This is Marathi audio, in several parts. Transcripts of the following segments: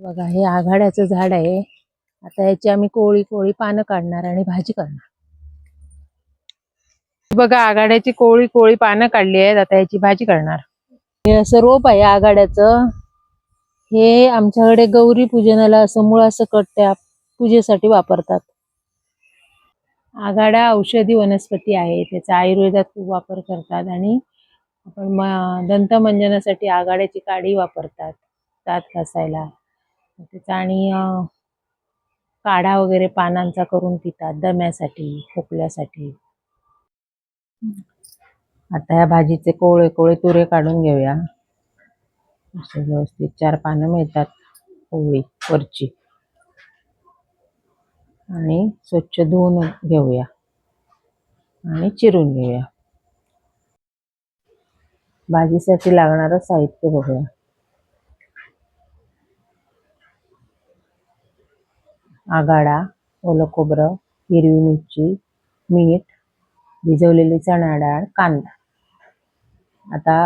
बघा हे आघाड्याचं झाड आहे. आता याची आम्ही कोळी कोळी पानं काढणार आणि भाजी करणार. बघा आघाड्याची कोळी कोळी पानं काढली आहेत. आता याची भाजी करणार. हे असं रोप आहे आघाड्याचं. हे आमच्याकडे गौरी पूजनाला असं मुळासकट त्या पूजेसाठी वापरतात. आघाडा औषधी वनस्पती आहे. त्याचा आयुर्वेदात खूप वापर करतात आणि आपण म दंतमंजनासाठी आघाड्याची काडी वापरतात. दात घासायला. त्याचा आणि काढा वगैरे पानांचा करून पितात दम्यासाठी खोकल्यासाठी. आता या भाजीचे कोवळे कोवळे तुरे काढून घेऊया. असे व्यवस्थित चार पानं मिळतात कोवळी वरची. आणि स्वच्छ धुवून घेऊया. आणि चिरून घेऊया. भाजीसाठी लागणारं साहित्य बघूया. आगाडा ओलं खोबरं हिरवी मिरची मीठ भिजवलेली चणा डाळ कांदा. आता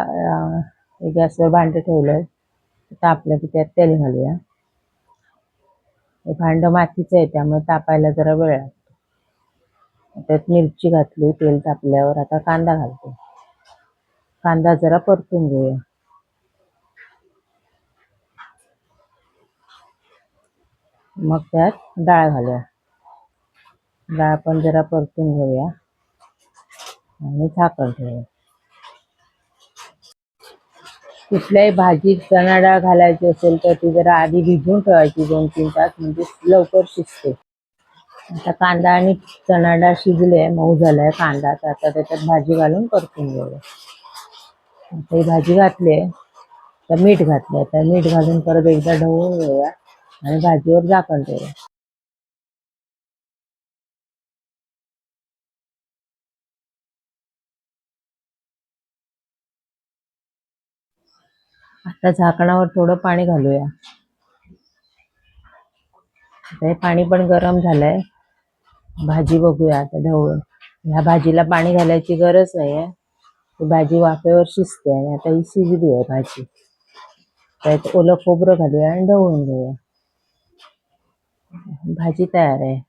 गॅसवर भांडं ठेवलं तापलं की त्यात तेल घालूया. हे भांडं मातीचं आहे त्यामुळे तापायला जरा वेळ लागतो. त्यात मिरची घातली तेल तापल्यावर आता कांदा घालतो. कांदा जरा परतून घेऊया. मग त्यात डाळ घालूया. डाळ पण जरा परतून घेऊया. आणि झाकण ठेवूया. कुठल्याही भाजीत चणा डाळ घालायची असेल तर ती जरा आधी भिजवून ठेवायची दोन तीन तास म्हणजे लवकर शिजते. आता कांदा आणि चणा डाळ शिजले मऊ झालाय कांदा तर आता त्याच्यात भाजी घालून परतून घेऊया. आता ही भाजी घातली तर मीठ घातलं तर मीठ घालून परत एकदा ढवळून घेऊया. आणि भाजीवर झाकण ठेवूया आता झाकणावर थोडं पाणी घालूया. आता हे पाणी पण गरम झालंय. भाजी बघूया आता ढवळून. ह्या भाजीला पाणी घालायची गरज नाहीये. ही भाजी वाफेवर शिजते आणि आता ही शिजली आहे भाजी. त्यात ओलं खोबरं घालूया आणि ढवळून घेऊया. भाजी तयार आहे.